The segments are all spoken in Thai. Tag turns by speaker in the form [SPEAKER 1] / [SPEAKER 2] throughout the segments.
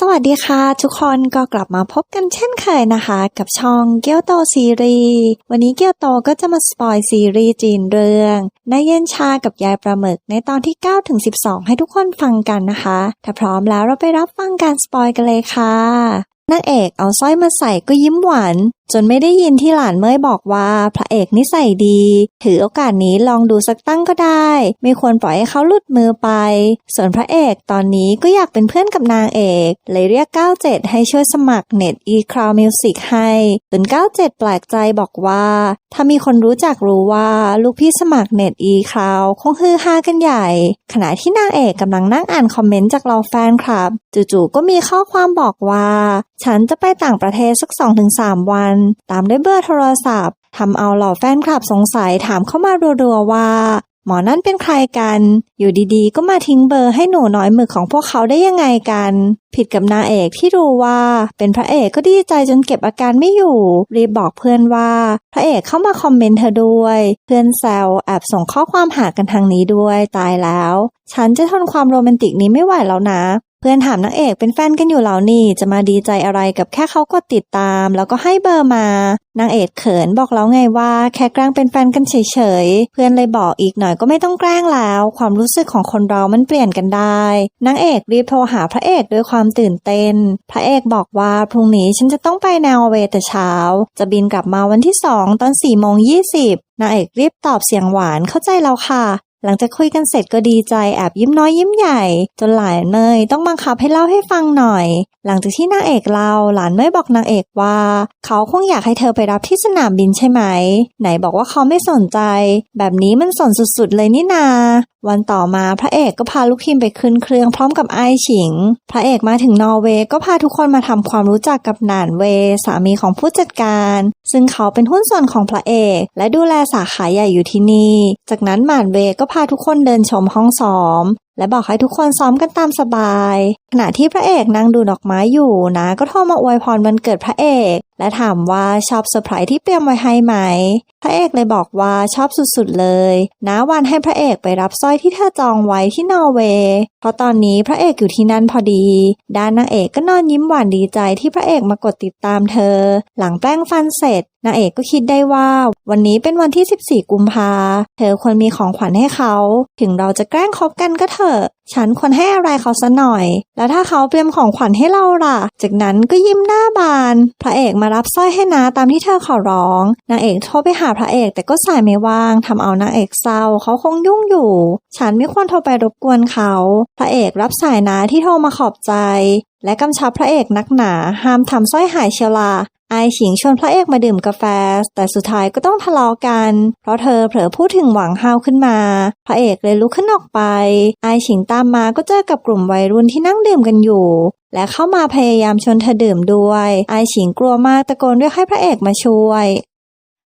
[SPEAKER 1] สวัสดีค่ะ ทุกคนก็กลับมาพบกันเช่นเคยนะคะ กับช่องเกียวโตซีรีส์วันนี้เกียวโตก็จะมาสปอยซีรีส์จีนเรื่องนายเย็นชากับยายปลาหมึกในตอนที่9ถึง12 ให้ทุกคนฟังกันนะคะ ถ้าพร้อมแล้วเราไปรับฟังการสปอยกันเลยค่ะนางเอกเอาสร้อยมาใส่ก็ยิ้มหวานจนไม่ได้ยินที่หลานเมยบอกว่าพระเอกนิสัยดี ถือโอกาสนี้ลองดูสักตั้งก็ได้ ไม่ควรปล่อยให้เขาหลุดมือไป ส่วนพระเอกตอนนี้ก็อยากเป็นเพื่อนกับนางเอก เลยเรียก 97 ให้ช่วยสมัครเน็ต e-crowd music ให้จน97 แปลกใจบอกว่า ถ้ามีคนรู้จักรู้ว่าลูกพี่สมัครเน็ต e-crowd คงฮือฮากันใหญ่ ขณะที่นางเอกกำลังนั่งอ่านคอมเมนต์จากเราแฟนคลับ จู่ๆก็มีข้อความบอกว่า ฉันจะไปต่างประเทศสัก2-3วันตามด้วยเบอร์โทรศัพท์ทำเอาเหล่อแฟนคลับสงสัยถามเข้ามารัวๆว่า หมอนั่นเป็นใครกัน อยู่ดีๆ ก็มาทิ้งเบอร์ให้หนูน้อยหมึกของพวกเขาได้ยังไงกัน ผิดกับนางเอกที่รู้ว่า เป็นพระเอกก็ดีใจจนเก็บอาการไม่อยู่ รีบบอกเพื่อนว่า พระเอกเข้ามาคอมเมนต์เธอด้วย เพื่อนแซวแอบส่งข้อความหากันทางนี้ด้วยตายแล้ว ฉันจะทนความโรแมนติกนี้ไม่ไหวแล้วนะ เพื่อนถามนางเอกเป็นแฟนกันอยู่แล้วนี่ จะมาดีใจอะไรกับแค่เขากดติดตาม แล้วก็ให้เบอร์มานางเอกเขินบอกแล้วไงว่า แค่แกล้งเป็นแฟนกันเฉยๆ เพื่อนเลยบอกอีกหน่อยก็ไม่ต้องแกล้งแล้ว ความรู้สึกของคนเรามันเปลี่ยนกันได้นางเอกรีบโทรหาพระเอกด้วยความตื่นเต้น พระเอกบอกว่าพรุ่งนี้ฉันจะต้องไปแนวเวย์แต่เช้า จะบินกลับมาวันที่สองตอน4ี่โมงยี่สิบนางเอกรีบตอบเสียงหวานเข้าใจแล้วค่ะ หลังจากคุยกันเสร็จก็ดีใจแอบยิ้มน้อยยิ้มใหญ่ จนหลานเนยต้องบังคับให้เล่าให้ฟังหน่อย หลังจากที่นางเอกเล่าหลานเนยบอกนางเอกว่า เขาคงอยากให้เธอไปรับที่สนามบินใช่ไหม ไหนบอกว่าเขาไม่สนใจ แบบนี้มันสนสุดๆเลยนี่นา วันต่อมาพระเอกก็พาลูกทีมไปขึ้นเครื่องพร้อมกับไอฉิง พระเอกมาถึงนอร์เวย์ก็พาทุกคนมาทำความรู้จักกับหนานเวสามีของผู้จัดการ ซึ่งเขาเป็นหุ้นส่วนของพระเอก และดูแลสาขาใหญ่อยู่ที่นี่ จากนั้นหมานเวก็พาทุกคนเดินชมห้องซ้อม และบอกให้ทุกคนซ้อมกันตามสบายขณะที่พระเอกนั่งดูดอกไม้อยู่นะ ก็โทรมาอวยพรวันเกิดพระเอก และถามว่าชอบเซอร์ไพรส์ที่เตรียมไว้ให้ไหม พระเอกเลยบอกว่าชอบสุดๆเลยนะวันให้พระเอกไปรับสร้อยที่เธอจองไว้ที่นอร์เวย์เพราะตอนนี้พระเอกอยู่ที่นั่นพอดี ด้านนางเอกก็นอนยิ้มหวานดีใจที่พระเอกมากดติดตามเธอ หลังแปรงฟันเสร็จนางเอกก็คิดได้ว่า วันนี้เป็นวันที่ 14 กุมภาเธอควรมีของขวัญให้เขา ถึงเราจะแกล้งคบกันก็เถอะ ฉันควรให้อะไรเขาซะหน่อย แล้วถ้าเขาเตรียมของขวัญให้เราล่ะ จากนั้นก็ยิ้มหน้าบาน พระเอกมารับสร้อยให้นาตามที่เธอขอร้อง นางเอกโทรไปหาพระเอกแต่ก็สายไม่ว่างทำเอานางเอกเศร้า เขาคงยุ่งอยู่ ฉันไม่ควรโทรไปรบกวนเขา พระเอกรับสายนาที่โทรมาขอบใจ และกำชับพระเอกนักหนา ห้ามทำสร้อยหายเชียวลา ไอฉิงชวนพระเอกมาดื่มกาแฟ แต่สุดท้ายก็ต้องทะเลาะกัน เพราะเธอเผลอพูดถึงหวังฮาวขึ้นมา พระเอกเลยลุกขึ้นออกไป ไอฉิงตามมาก็เจอกับกลุ่มวัยรุ่นที่นั่งดื่มกันอยู่และเข้ามาพยายามชวนเธอดื่มด้วย ไอฉิงกลัวมากตะโกนเรียกให้พระเอกมาช่วย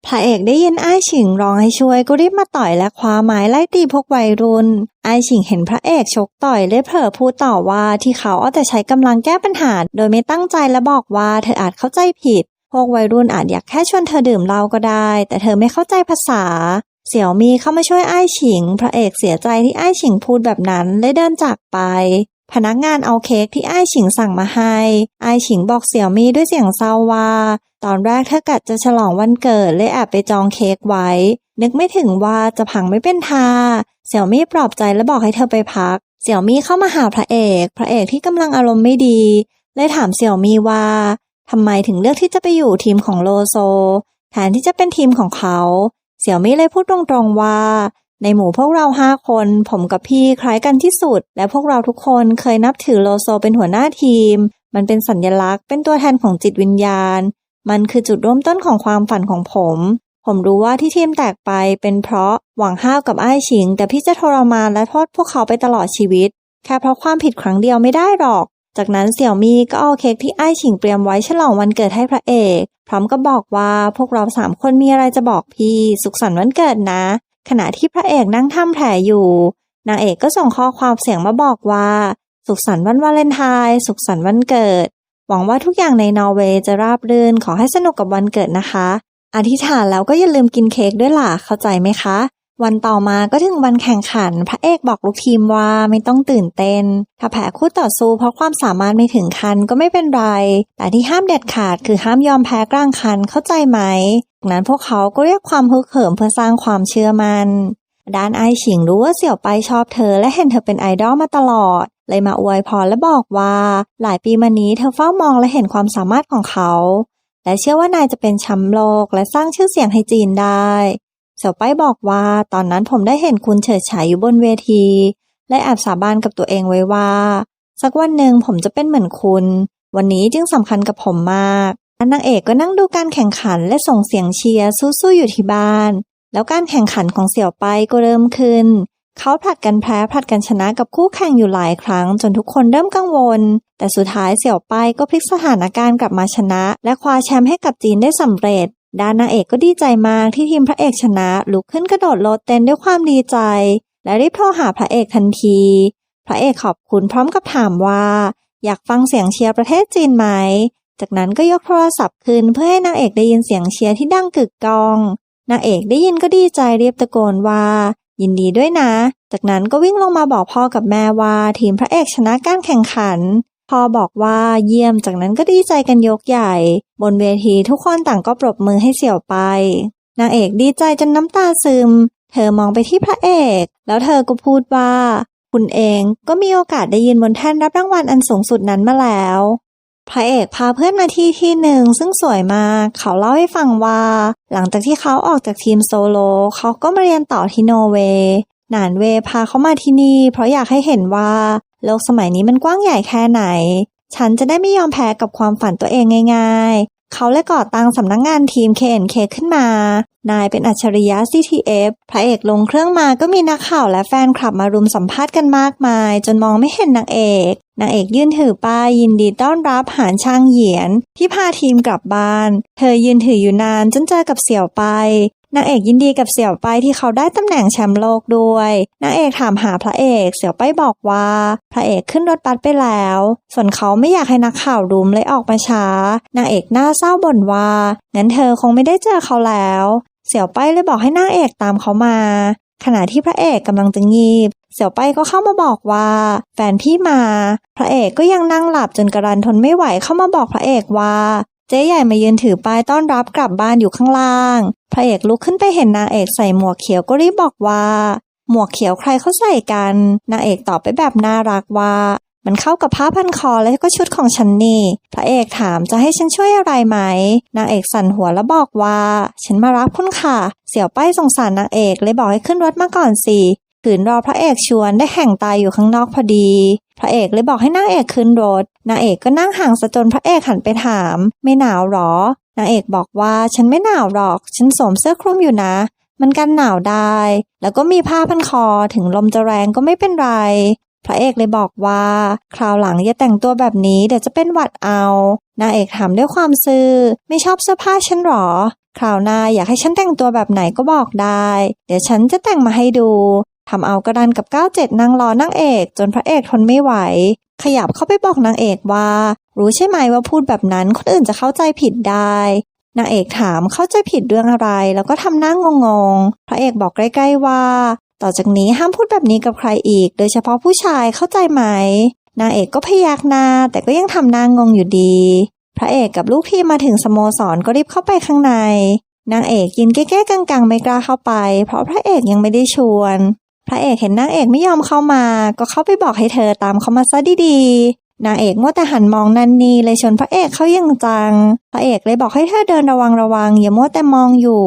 [SPEAKER 1] พระเอกได้ยินไอ้ายฉิงร้องให้ช่วยก็รีบมาต่อยและคว้าไม้ไล่ตีพวกวัยรุ่นไอ้ายฉิงเห็นพระเอกชกต่อยเลยเผลอพูดต่อว่าที่เขาเอาแต่ใช้กำลังแก้ปัญหา โดยไม่ตั้งใจและบอกว่าเธออาจเข้าใจผิด พวกวัยรุ่นอาจอยากแค่ชวนเธอดื่มเหล้าก็ได้ แต่เธอไม่เข้าใจภาษา เสี่ยวมีเข้ามาช่วยไอ้ายฉิง พระเอกเสียใจที่ไอ้ายฉิงพูดแบบนั้นเลยเดินจากไป พนักงานเอาเค้กที่ไอ้ฉิงสั่งมาให้ไอ้ายฉิงบอกเสี่ยวมีด้วยเสียงเศร้าว่า ตอนแรกเธอกะจะฉลองวันเกิดเลยแอบไปจองเค้กไว้ นึกไม่ถึงว่าจะพังไม่เป็นทา เสี่ยวมี่ปลอบใจและบอกให้เธอไปพัก เสี่ยวมี่เข้ามาหาพระเอก พระเอกที่กำลังอารมณ์ไม่ดีเลยถามเสี่ยวมี่ว่าทำไมถึงเลือกที่จะไปอยู่ทีมของโลโซ แทนที่จะเป็นทีมของเขา เสี่ยวมี่เลยพูดตรงๆว่า ในหมู่พวกเราห้าคน ผมกับพี่คล้ายกันที่สุด และพวกเราทุกคนเคยนับถือโลโซเป็นหัวหน้าทีม มันเป็นสัญลักษณ์เป็นตัวแทนของจิตวิญญาณ มันคือจุดเริ่มต้นของความฝันของผม ผมรู้ว่าที่ทีมแตกไปเป็นเพราะหวังห้าวกับไอ้ายฉิง แต่พี่จะทรมานและโทษพวกเขาไปตลอดชีวิต แค่เพราะความผิดครั้งเดียวไม่ได้หรอก จากนั้นเสี่ยวมีก็เอาเค้กที่ไอ้ายฉิงเตรียมไว้ฉลองวันเกิดให้พระเอก พร้อมกับบอกว่าพวกเราสามคนมีอะไรจะบอกพี่ สุขสันต์วันเกิดนะ ขณะที่พระเอกนั่งทำแผลอยู่ นางเอกก็ส่งข้อความเสียงมาบอกว่า สุขสันต์วันวาเลนไทน์สุขสันต์วันเกิด หวังว่าทุกอย่างในนอร์เวย์จะราบรื่นขอให้สนุกกับวันเกิดนะคะ อธิษฐานแล้วก็อย่าลืมกินเค้กด้วยล่ะเข้าใจไหมคะ วันต่อมาก็ถึงวันแข่งขัน พระเอกบอกลูกทีมว่าไม่ต้องตื่นเต้น ถ้าแพ้คู่ต่อสู้เพราะความสามารถไม่ถึงคันก็ไม่เป็นไร แต่ที่ห้ามเด็ดขาดคือห้ามยอมแพ้กลางคันเข้าใจไหม นั้นพวกเขาก็เรียกความฮึกเหิมเพื่อสร้างความเชื่อมัน่นด้านไอฉิงรู้ว่าเสี่ยวไปชอบเธอและเห็นเธอเป็นไอดอลมาตลอด เลยมาอวยพรและบอกว่า หลายปีมานี้เธอเฝ้ามองและเห็นความสามารถของเขา และเชื่อว่านายจะเป็นแชมป์โลกและสร้างชื่อเสียงให้จีนได้ เสี่ยวไปบอกว่าตอนนั้นผมได้เห็นคุณเฉิดฉายอยู่บนเวที และแอบสาบานกับตัวเองไว้ว่า สักวันหนึ่งผมจะเป็นเหมือนคุณ วันนี้จึงสำคัญกับผมมาก นางเอกก็นั่งดูการแข่งขันและส่งเสียงเชียร์สู้ๆอยู่ที่บ้าน แล้วการแข่งขันของเสี่ยวไปก็เริ่มขึ้น เขาผลัดกันแพ้ผลัดกันชนะกับคู่แข่งอยู่หลายครั้ง จนทุกคนเริ่มกังวล แต่สุดท้ายเสี่ยวไปก็พลิกสถานการณ์กลับมาชนะ และคว้าแชมป์ให้กับจีนได้สำเร็จด้านนางเอกก็ดีใจมากที่ทีมพระเอกชนะลุกขึ้นกระโดดโลดเต้นด้วยความดีใจ และรีบโทรหาพระเอกทันที พระเอกขอบคุณพร้อมกับถามว่า อยากฟังเสียงเชียร์ประเทศจีนไหม จากนั้นก็ยกโทรศัพท์คืนเพื่อให้นางเอกได้ยินเสียงเชียร์ที่ดังกึกกอง นางเอกได้ยินก็ดีใจเรียบตะโกนว่า ยินดีด้วยนะ จากนั้นก็วิ่งลงมาบอกพ่อกับแม่ว่าทีมพระเอกชนะการแข่งขัน พ่อบอกว่าเยี่ยมจากนั้นก็ดีใจกันยกใหญ่ บนเวทีทุกคนต่างก็ปรบมือให้เสี่ยวไป นางเอกดีใจจนน้ำตาซึม เธอมองไปที่พระเอก แล้วเธอก็พูดว่า คุณเองก็มีโอกาสได้ยืนบนแท่นรับรางวัลอันสูงสุดนั้นมาแล้ว พระเอกพาเพื่อนมาที่ที่หนึ่งซึ่งสวยมาก เขาเล่าให้ฟังว่า หลังจากที่เขาออกจากทีมโซโล เขาก็มาเรียนต่อที่โนอร์เวย์หนานเวพาเขามาที่นี่ เพราะอยากให้เห็นว่า โลกสมัยนี้มันกว้างใหญ่แค่ไหน ฉันจะได้ไม่ยอมแพ้กับความฝันตัวเองง่าย เขาและก่อตั้งสำนักงงานทีม KNK ขึ้นมา นายเป็นอัจฉริยะ CTF พระเอกลงเครื่องมาก็มีนักข่าวและแฟนคลับมารุมสัมภาษณ์กันมากมาย จนมองไม่เห็นนางเอก นางเอกยืนถือป้ายยินดีต้อนรับหานช่างเหยียน ที่พาทีมกลับบ้าน เธอยืนถืออยู่นานจนเจอกับเสี่ยวไป นางเอกยินดีกับเสี่ยวไปที่เขาได้ตำแหน่งแชมป์โลกด้วย นางเอกถามหาพระเอก เสี่ยวไปบอกว่า พระเอกขึ้นรถบัสไปแล้ว ส่วนเขาไม่อยากให้นักข่าวรุมเลยออกมาช้า นางเอกหน้าเศร้าบ่นว่า งั้นเธอคงไม่ได้เจอเขาแล้ว เสี่ยวไปเลยบอกให้นางเอกตามเขามา ขณะที่พระเอกกำลังจะงีบ เสี่ยวไปก็เข้ามาบอกว่า แฟนพี่มา พระเอกก็ยังนั่งหลับจนกระรันทนไม่ไหวเข้ามาบอกพระเอกว่า เจ๊ใหญ่มายืนถือป้ายต้อนรับกลับบ้านอยู่ข้างล่าง พระเอกลุกขึ้นไปเห็นนางเอกใส่หมวกเขียวก็รีบบอกว่า หมวกเขียวใครเขาใส่กัน นางเอกตอบไปแบบน่ารักว่า มันเข้ากับผ้าพันคอและก็ชุดของฉันนี่ พระเอกถามจะให้ฉันช่วยอะไรไหม นางเอกสั่นหัวแล้วบอกว่า ฉันมารับคุณค่ะ เสี่ยวป้ายสงสารนางเอกเลยบอกให้ขึ้นรถมาก่อนสิ ขืนรอพระเอกชวนได้แข่งตายอยู่ข้างนอกพอดี พระเอกเลยบอกให้นางเอกขึ้นรถ นางเอกก็นั่งห่างซะจนพระเอกหันไปถาม ไม่หนาวหรอ นางเอกบอกว่าฉันไม่หนาวหรอก ฉันสวมเสื้อคลุมอยู่นะ มันกันหนาวได้ แล้วก็มีผ้าพันคอถึงลมจะแรงก็ไม่เป็นไร พระเอกเลยบอกว่า คราวหลังอย่าแต่งตัวแบบนี้เดี๋ยวจะเป็นหวัดเอา นางเอกถามด้วยความซื่อ ไม่ชอบเสื้อผ้าฉันหรอคราวหน้าอยากให้ฉันแต่งตัวแบบไหนก็บอกได้ เดี๋ยวฉันจะแต่งมาให้ดู ทำเอากระดันกับ 97 นั่งรอนางเอก จนพระเอกทนไม่ไหว ขยับเข้าไปบอกนางเอกว่า รู้ใช่ไหมว่าพูดแบบนั้นคนอื่นจะเข้าใจผิดได้นางเอกถามเข้าใจผิดเรื่องอะไร แล้วก็ทำหน้างงงๆพระเอกบอกใกล้ๆว่า ต่อจากนี้ห้ามพูดแบบนี้กับใครอีก โดยเฉพาะผู้ชายเข้าใจไหมนางเอกก็พยักหน้า แต่ก็ยังทำหน้างงอยู่ดี พระเอกกับลูกทีมมาถึงสโมสรก็รีบเข้าไปข้างในนางเอกยินแก้ๆกังๆ ไม่กล้าเข้าไป เพราะพระเอกยังไม่ได้ชวน พระเอกเห็นนางเอกไม่ยอมเข้ามา ก็เข้าไปบอกให้เธอตามเขามาซะดีๆ นางเอกมัวแต่หันมองนันนีเลยชนพระเอกเข้ายังจัง พระเอกเลยบอกให้เธอเดินระวังระวังอย่ามัวแต่มองอยู่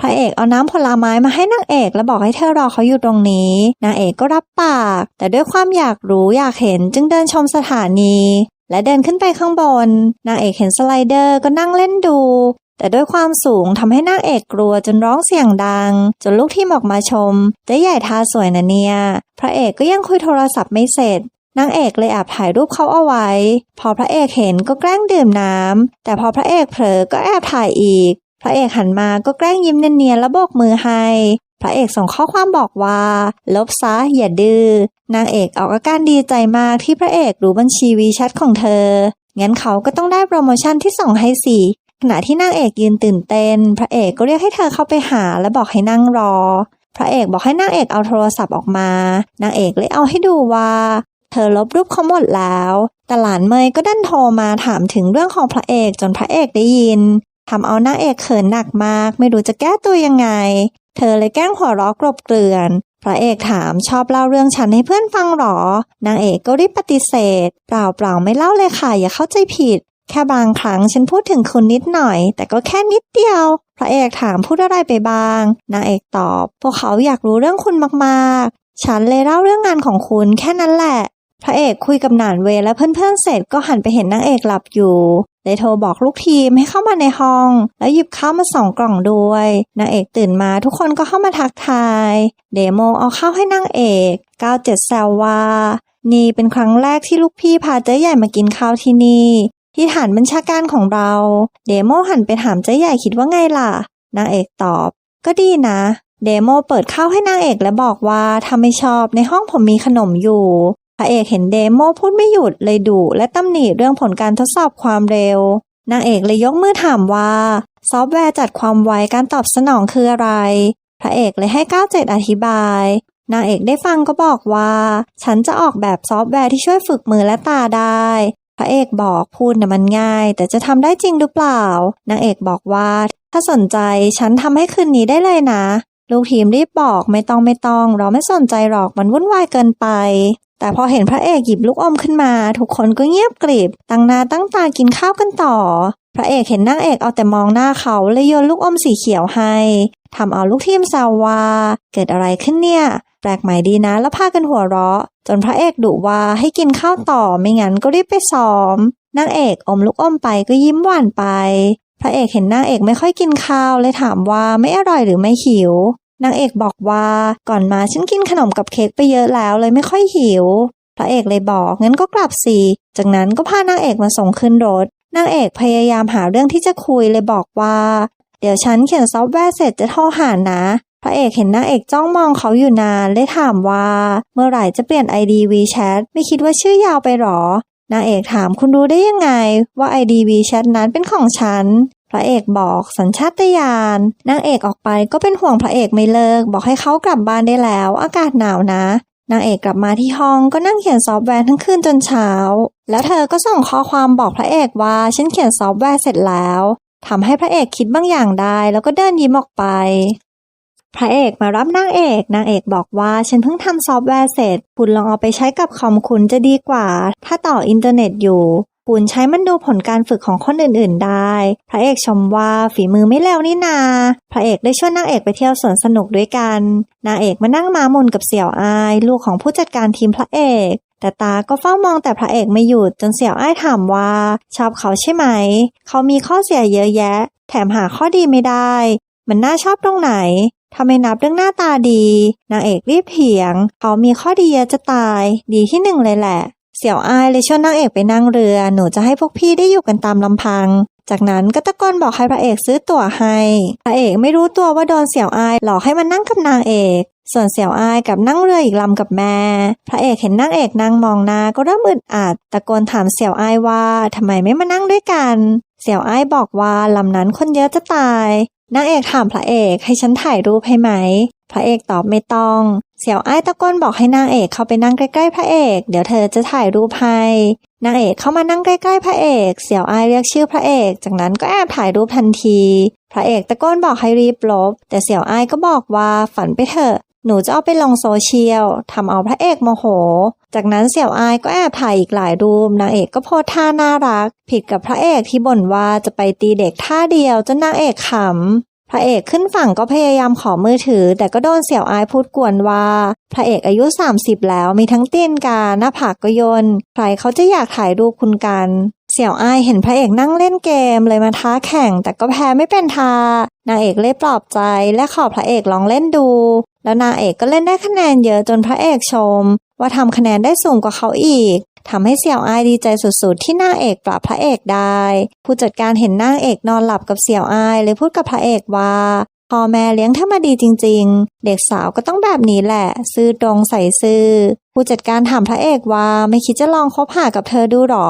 [SPEAKER 1] พระเอกเอาน้ำผลไม้มาให้นางเอกแล้วบอกให้เธอรอเขาอยู่ตรงนี้ นางเอกก็รับปาก แต่ด้วยความอยากรู้อยากเห็นจึงเดินชมสถานีและเดินขึ้นไปข้างบน นางเอกเห็นสไลเดอร์ก็นั่งเล่นดู แต่ด้วยความสูงทำให้นางเอกกลัวจนร้องเสียงดัง จนลูกทีมออกมาชมเจ๊ใหญ่ทาสวยนะเนี่ยพระเอกก็ยังคุยโทรศัพท์ไม่เสร็จนางเอกเลยแอบถ่ายรูปเขาเอาไว้ พอพระเอกเห็นก็แกล้งดื่มน้ำแต่พอพระเอกเผลอก็แอบถ่ายอีก พระเอกหันมาก็แกล้งยิ้มเนียนๆแล้วโบกมือให้ พระเอกส่งข้อความบอกว่า ลบซะอย่าดื้อนางเอกออกอาการดีใจมากที่พระเอกรู้บัญชีวีแชทของเธองั้นเขาก็ต้องได้โปรโมชั่นที่ส่งให้สิ ณะที่นางเอกยืนตื่นเต้น พระเอกก็เรียกให้เธอเข้าไปหาและบอกให้นั่งรอ พระเอกบอกให้นางเอกเอาโทรศัพท์ออกมา นางเอกเลยเอาให้ดูว่า เธอลบรูปเขาหมดแล้ว แต่หลานเมยก็ดันโทรมาถามถึงเรื่องของพระเอกจนพระเอกได้ยินทำเอานางเอกเขินหนักมาก ไม่รู้จะแก้ตัวยังไง เธอเลยแกล้งหัวเราะกลบเกลื่อน พระเอกถามชอบเล่าเรื่องฉันให้เพื่อนฟังหรอ นางเอกก็รีบปฏิเสธ เปล่าเปล่าไม่เล่าเลยค่ะอย่าเข้าใจผิด แค่บางครั้งฉันพูดถึงคุณนิดหน่อย แต่ก็แค่นิดเดียว พระเอกถามพูดอะไรไปบ้าง นางเอกตอบ พวกเขาอยากรู้เรื่องคุณมากๆ ฉันเลยเล่าเรื่องงานของคุณแค่นั้นแหละ พระเอกคุยกับหนานเวและเพื่อนๆเสร็จก็หันไปเห็นนางเอกหลับอยู่เลยโทรบอกลูกทีมให้เข้ามาในห้อง แล้วหยิบข้าวมาสองกล่องด้วยนางเอกตื่นมาทุกคนก็เข้ามาทักทาย เดโมเอาข้าวให้นางเอกก้าวเจ็ดแซวว่านี่เป็นครั้งแรกที่ลูกพี่พาเจ๊ใหญ่มากินข้าวที่นี่ ที่ฐานบัญชาการของเรา เดโมหันไปถามเจ๊ใหญ่คิดว่าไงล่ะ นางเอกตอบ ก็ดีนะ เดโมเปิดข้าวให้นางเอกและบอกว่าถ้าไม่ชอบในห้องผมมีขนมอยู่ พระเอกเห็นเดโมพูดไม่หยุดเลยดุและตำหนิเรื่องผลการทดสอบความเร็ว นางเอกเลยยกมือถามว่า ซอฟต์แวร์จัดความไวการตอบสนองคืออะไร พระเอกเลยให้ก้าเจ็ดอธิบาย นางเอกได้ฟังก็บอกว่า ฉันจะออกแบบซอฟต์แวร์ที่ช่วยฝึกมือและตาได้ พระเอกบอกพูดน่ะมันง่าย แต่จะทำได้จริงหรือเปล่านางเอกบอกว่า ถ้าสนใจฉันทำให้คืนนี้ได้เลยนะ ลูกทีมรีบบอกไม่ต้องไม่ต้อง เราไม่สนใจหรอกมันวุ่นวายเกินไป แต่พอเห็นพระเอกหยิบลูกอมขึ้นมา ทุกคนก็เงียบกริบตั้งนาตั้งตากินข้าวกันต่อ พระเอกเห็นนางเอกเอาแต่มองหน้าเขาเลยโยนลูกอมสีเขียวให้ทำเอาลูกทีมแซวว่าเกิดอะไรขึ้นเนี่ย แปลกใหม่ดีนะแล้วพากันหัวเราะ จนพระเอกดุว่าให้กินข้าวต่อไม่งั้นก็รีบไปซ้อมนางเอกอมลูกอมไปก็ยิ้มหวานไป พระเอกเห็นนางเอกไม่ค่อยกินข้าวเลยถามว่าไม่อร่อยหรือไม่หิวนางเอกบอกว่าก่อนมาฉันกินขนมกับเค้กไปเยอะแล้วเลยไม่ค่อยหิว พระเอกเลยบอกงั้นก็กลับสิจากนั้นก็พานางเอกมาส่งขึ้นรถนางเอกพยายามหาเรื่องที่จะคุยเลยบอกว่า เดี๋ยวฉันเขียนซอฟต์แวร์เสร็จจะโทรหานะ พระเอกเห็นนางเอกจ้องมองเขาอยู่นานเลยถามว่า เมื่อไหร่จะเปลี่ยน ID WeChat ไม่คิดว่าชื่อยาวไปหรอ นางเอกถามคุณรู้ได้ยังไง ว่า ID WeChat นั้นเป็นของฉันพระเอกบอกสัญชาตญาณนางเอกออกไปก็เป็นห่วงพระเอกไม่เลิก บอกให้เขากลับบ้านได้แล้ว อากาศหนาวนะ นางเอกกลับมาที่ห้องก็นั่งเขียนซอฟต์แวร์ทั้งคืนจนเช้า แล้วเธอก็ส่งข้อความบอกพระเอกว่าฉันเขียนซอฟต์แวร์เสร็จแล้วทำให้พระเอกคิดบางอย่างได้ แล้วก็เดินยิ้มออกไป พระเอกมารับนางเอก นางเอกบอกว่าฉันเพิ่งทำซอฟต์แวร์เสร็จ คุณลองเอาไปใช้กับคอมคุณจะดีกว่า ถ้าต่ออินเทอร์เน็ตอยู่ คุณใช้มันดูผลการฝึกของคนอื่นๆได้ พระเอกชมว่าฝีมือไม่เลวนี่นา พระเอกได้ชวนนางเอกไปเที่ยวสวนสนุกด้วยกัน นางเอกมานั่งม้ามุนกับเสี่ยวอาย ลูกของผู้จัดการทีมพระเอกแต่ตาก็เฝ้ามองแต่พระเอกไม่หยุดจนเสี่ยวอ้ายถามว่า ชอบเขาใช่ไหม เขามีข้อเสียเยอะแยะ แถมหาข้อดีไม่ได้ มันน่าชอบตรงไหน ทำไมนับเรื่องหน้าตาดี นางเอกรีบเถียง เขามีข้อดีเยอะจะตาย ดีที่หนึ่งเลยแหละ เสี่ยวอายเลยชวนนางเอกไปนั่งเรือ หนูจะให้พวกพี่ได้อยู่กันตามลำพัง จากนั้นก็ตะโกนบอกให้พระเอกซื้อตั๋วให้ พระเอกไม่รู้ตัวว่าโดนเสี่ยวอายหลอกให้มานั่งกับนางเอก ส่วนเสี่ยวอายกับนั่งเรืออีกลำกับแม่ พระเอกเห็นนางเอกนั่งมองหน้าก็เริ่มอึดอัด ตะโกนถามเสี่ยวอายว่าทำไมไม่มานั่งด้วยกัน เสี่ยวอายบอกว่าลำนั้นคนเยอะจะตาย นางเอกถามพระเอกให้ฉันถ่ายรูปให้ไหม พระเอกตอบไม่ต้อง เสี่ยวไอ้ตะโกนบอกให้นางเอกเข้าไปนั่งใกล้ๆพระเอก เดี๋ยวเธอจะถ่ายรูปให้ นางเอกเข้ามานั่งใกล้ๆพระเอก เสี่ยวไอ้เรียกชื่อพระเอก จากนั้นก็แอบถ่ายรูปทันที พระเอกตะโกนบอกให้รีบลบ แต่เสี่ยวไอ้ก็บอกว่าฝันไปเถอะ หนูจะเอาไปลงโซเชียลทำเอาพระเอกโมโห จากนั้นเสี่ยวอายก็แอบถ่ายอีกหลายรูปนางเอกก็โพสท่าน่ารัก ผิดกับพระเอกที่บ่นว่าจะไปตีเด็กท่าเดียวจนนางเอกขำพระเอกขึ้นฝั่งก็พยายามขอมือถือ แต่ก็โดนเสี่ยวอายพูดกวนว่า พระเอกอายุ 30 แล้วมีทั้งเตี้ยนกาหน้าผากก็ยนใครเขาจะอยากถ่ายรูปคุณกัน เสี่ยวอายเห็นพระเอกนั่งเล่นเกมเลยมาท้าแข่งแต่ก็แพ้ไม่เป็นทา นางเอกเลยปลอบใจและขอพระเอกลองเล่นดู แล้วนางเอกก็เล่นได้คะแนนเยอะจนพระเอกชม ว่าทำคะแนนได้สูงกว่าเขาอีกทำให้เสี่ยวอายดีใจสุดๆ ที่นางเอกปราบพระเอกได้ ผู้จัดการเห็นนางเอกนอนหลับกับเสี่ยวอายเลยพูดกับพระเอกว่าพ่อแม่เลี้ยงเธอมาดีจริง ๆ เด็กสาวก็ต้องแบบนี้แหละ ซื่อตรงใส่ซื่อผู้จัดการถามพระเอกว่าไม่คิดจะลองคบหากับเธอดูหรอ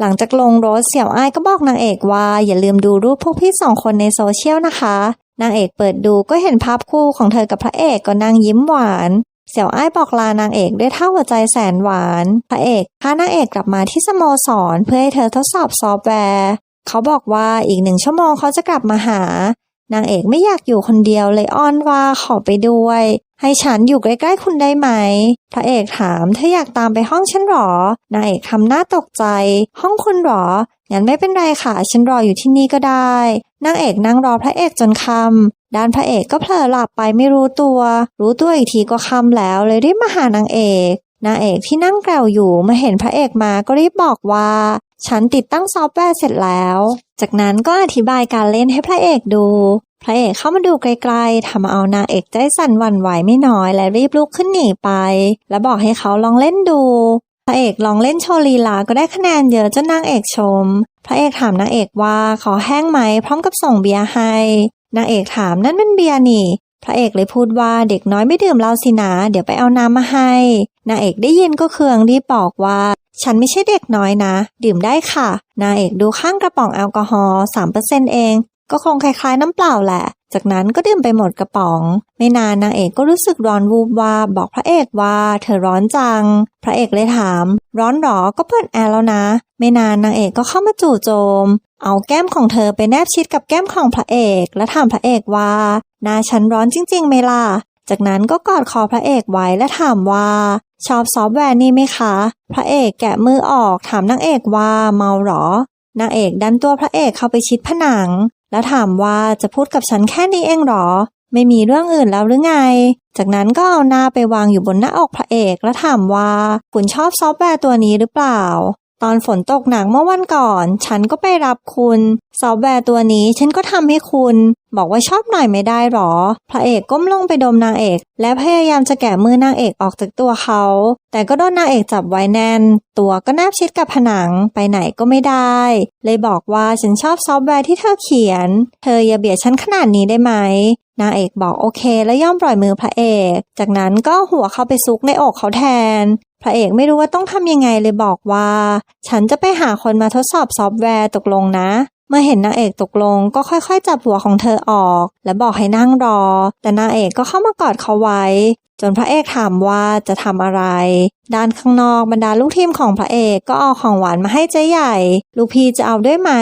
[SPEAKER 1] หลังจากลงรถเสี่ยวอ้ายก็บอกนางเอกว่า อย่าลืมดูรูปพวกพี่สองคนในโซเชียลนะคะ นางเอกเปิดดูก็เห็นภาพคู่ของเธอกับพระเอกก็นั่งยิ้มหวาน เสี่ยวอ้ายบอกลานางเอกด้วยท่าหัวใจแสนหวาน พระเอกพานางเอกกลับมาที่สโมสรเพื่อให้เธอทดสอบซอฟต์แวร์ เขาบอกว่าอีกหนึ่งชั่วโมงเขาจะกลับมาหา นางเอกไม่อยากอยู่คนเดียวเลยอ้อนว่าขอไปด้วย ให้ฉันอยู่ใกล้ๆคุณได้ไหม พระเอกถามเธออยากตามไปห้องฉันหรอ นางเอกทำหน้าตกใจ ห้องคุณหรอ งั้นไม่เป็นไรค่ะ ฉันรออยู่ที่นี่ก็ได้ นางเอกนั่งรอพระเอกจนค่ำด้านพระเอกก็เผลอหลับไปไม่รู้ตัว รู้ตัวอีกทีก็ค่ำแล้วเลยรีบมาหานางเอก นางเอกที่นั่งแกลวอยู่มื่อเห็นพระเอกมาก็รีบบอกว่า ฉันติดตั้งซอฟต์แวร์เสร็จแล้ว จากนั้นก็อธิบายการเล่นให้พระเอกดู พระเอกเข้ามาดูไกลๆทำเอานางเอกใจสั่นหวั่นไหวไม่น้อยและรีบลุกขึ้นหนีไป และบอกให้เขาลองเล่นดู พระเอกลองเล่นโชว์ลีลาก็ได้คะแนนเยอะจนนางเอกชม พระเอกถามนางเอกว่าขอแห้งไหมพร้อมกับส่งเบียร์ให้นางเอกถามนั่นเป็นเบียร์นี่ พระเอกเลยพูดว่าเด็กน้อยไม่ดื่มเหล้าสินะเดี๋ยวไปเอาน้ำมาให้นางเอกได้ยินก็เคืองรีบบอกว่า ฉันไม่ใช่เด็กน้อยนะ ดื่มได้ค่ะนางเอกดูข้างกระป๋องแอลกอฮอล์สามเปอร์เซ็นเอง ก็คงคล้ายๆน้ำเปล่าแหละ จากนั้นก็ดื่มไปหมดกระป๋อง ไม่นานนางเอกก็รู้สึกร้อนวูบวาบบอกพระเอกว่าเธอร้อนจัง พระเอกเลยถาม ร้อนหรอก็เปิดแอร์แล้วนะ ไม่นานนางเอกก็เข้ามาจู่โจมเอาแก้มของเธอไปแนบชิดกับแก้มของพระเอก และถามพระเอกว่า หน้าฉันร้อนจริงๆไหมล่ะ จากนั้นก็กอดคอพระเอกไว้และถามว่า ชอบซอฟต์แวร์นี่ไหมคะ พระเอกแกะมือออกถามนางเอกว่าเมาหรอนางเอกดันตัวพระเอกเข้าไปชิดผนัง แล้วถามว่าจะพูดกับฉันแค่นี้เองหรอ ไม่มีเรื่องอื่นแล้วหรือไง จากนั้นก็เอาหน้าไปวางอยู่บนหน้าอกพระเอก แล้วถามว่าคุณชอบซอฟต์แวร์ตัวนี้หรือเปล่า ตอนฝนตกหนักเมื่อวันก่อน ฉันก็ไปรับคุณ ซอฟต์แวร์ตัวนี้ฉันก็ทำให้คุณ บอกว่าชอบหน่อยไม่ได้หรอ พระเอกก้มลงไปดมนางเอก และพยายามจะแกะมือนางเอกออกจากตัวเขา แต่ก็โดนนางเอกจับไว้แน่น ตัวก็แนบชิดกับผนังไปไหนก็ไม่ได้ เลยบอกว่าฉันชอบซอฟต์แวร์ที่เธอเขียน เธออย่าเบียดฉันขนาดนี้ได้ไหมนางเอกบอกโอเค แล้วย่อมปล่อยมือพระเอก จากนั้นก็หัวเข้าไปซุกในอกเขาแทน พระเอกไม่รู้ว่าต้องทำยังไงเลยบอกว่า ฉันจะไปหาคนมาทดสอบซอฟต์แวร์ตกลงนะ เมื่อเห็นนางเอกตกลงก็ค่อยๆ จับหัวของเธอออก และบอกให้นั่งรอ แต่นางเอกก็เข้ามากอดเขาไว้ จนพระเอกถามว่าจะทำอะไร ด้านข้างนอกบรรดาลูกทีมของพระเอกก็เอาของหวานมาให้เจ๊ใหญ่ ลูกพีจะเอาด้วยไหม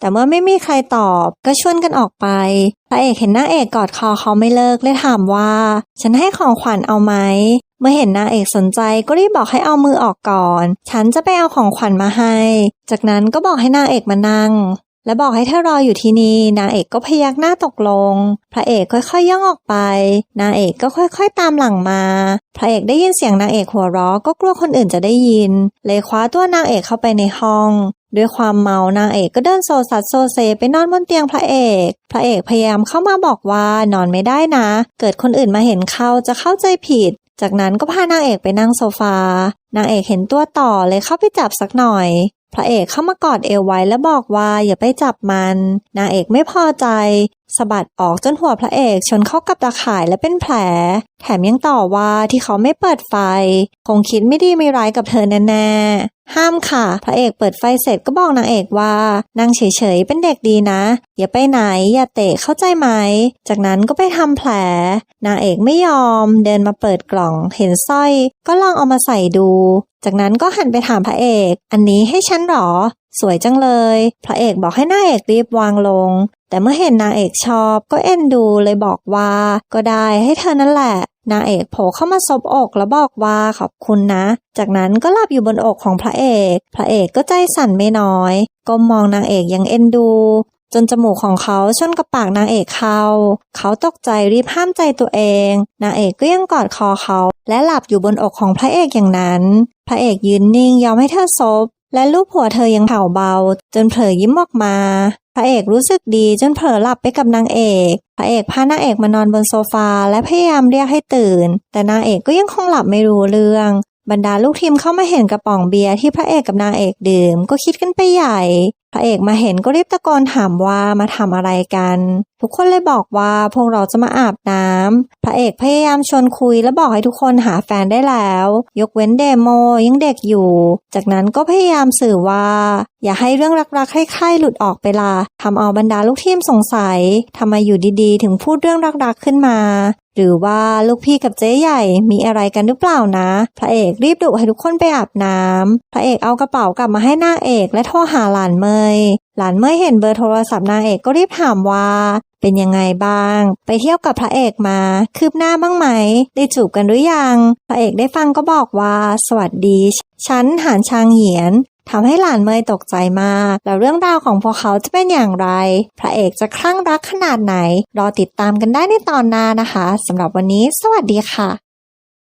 [SPEAKER 1] แต่เมื่อไม่มีใครตอบก็ชวนกันออกไป พระเอกเห็นนางเอกกอดคอเขาไม่เลิกเลยถามว่า ฉันให้ของขวัญเอาไหม มื่อเห็นนางเอกสนใจก็รีบบอกให้เอามือออกก่อน ฉันจะไปเอาของขวัญมาให้ จากนั้นก็บอกให้นางเอกมานั่ง และบอกให้เธอรออยู่ที่นี่นางเอกก็พยักหน้าตกลง พระเอกค่อยๆย่องออกไป นางเอกก็ค่อยๆตามหลังมา พระเอกได้ยินเสียงนางเอกหัวเราะก็กลัวคนอื่นจะได้ยิน เลยคว้าตัวนางเอกเข้าไปในห้องด้วยความเมานางเอกก็เดินโซซัดโซเซไปนอนบนเตียงพระเอก พระเอกพยายามเข้ามาบอกว่านอนไม่ได้นะ เกิดคนอื่นมาเห็นเข้าจะเข้าใจผิด จากนั้นก็พานางเอกไปนั่งโซฟา นางเอกเห็นตัวต่อเลยเข้าไปจับสักหน่อย พระเอกเข้ามากอดเอวไว้แล้วบอกว่าอย่าไปจับมัน นางเอกไม่พอใจสะบัดออกจนหัวพระเอกชนเข้ากับตาข่ายและเป็นแผล แถมยังต่อว่าที่เขาไม่เปิดไฟ คงคิดไม่ดีไม่ร้ายกับเธอแน่ๆ ห้ามค่ะ พระเอกเปิดไฟเสร็จก็บอกนางเอกว่า นางเฉยๆ เป็นเด็กดีนะ อย่าไปไหน อย่าเตะเข้าใจไหม จากนั้นก็ไปทำแผล นางเอกไม่ยอม เดินมาเปิดกล่องเห็นสร้อย ก็ลองเอามาใส่ดู จากนั้นก็หันไปถามพระเอก อันนี้ให้ฉันหรอ สวยจังเลย พระเอกบอกให้นาเอกรีบวางลง แต่เมื่อเห็นนางเอกชอบก็เอ็นดูเลยบอกว่า ก็ได้ให้เธอนั่นแหละ นางเอกโผล่เข้ามาซบอกแล้วบอกว่าขอบคุณนะ จากนั้นก็หลับอยู่บนอกของพระเอก พระเอกก็ใจสั่นไม่น้อยก้มมองนางเอกยังเอ็นดู จนจมูกของเขาชนกับปากนางเอกเขาเขาตกใจรีบห้ามใจตัวเอง นางเอกก็ยังกอดคอเขา และหลับอยู่บนอกของพระเอกอย่างนั้น พระเอกยืนนิ่งยอมให้เธอซบ และลูกหัวเธอยังเผาเบา จนเผลอยิ้มออกมา พระเอกรู้สึกดีจนเผลอหลับไปกับนางเอก พระเอกพานางเอกมานอนบนโซฟาและพยายามเรียกให้ตื่น แต่นางเอกก็ยังคงหลับไม่รู้เรื่อง บรรดาลูกทีมเข้ามาเห็นกระป๋องเบียร์ที่พระเอกกับนางเอกดื่ม ก็คิดกันไปใหญ่ พระเอกมาเห็นก็รีบตะโกนถามว่ามาทำอะไรกัน ทุกคนเลยบอกว่าพวกเราจะมาอาบน้ำพระเอกพยายามชวนคุยและบอกให้ทุกคนหาแฟนได้แล้ว ยกเว้นเดโมยังเด็กอยู่ จากนั้นก็พยายามสื่อว่า อย่าให้เรื่องรักๆใคร่ๆหลุดออกไปละทำเอาบรรดาลูกทีมสงสัยทำไมอยู่ดีๆ ถึงพูดเรื่องรักๆขึ้นมา หรือว่าลูกพี่กับเจ๊ใหญ่มีอะไรกันหรือเปล่านะ พระเอกรีบดุให้ทุกคนไปอาบน้ำพระเอกเอากระเป๋ากลับมาให้นางเอกและโทรหาหลานเมยหลานเมยเห็นเบอร์โทรศัพท์นางเอกก็รีบถามว่าเป็นยังไงบ้าง ไปเที่ยวกับพระเอกมา คืบหน้าบ้างไหม ได้จูบกันหรือยัง พระเอกได้ฟังก็บอกว่า สวัสดี ฉันหานชางเหียน ทำให้หลานเมยตกใจมาก แล้วเรื่องราวของพวกเขาจะเป็นอย่างไร พระเอกจะคลั่งรักขนาดไหน รอติดตามกันได้ในตอนหน้านะคะสำหรับวันนี้ สวัสดีค่ะ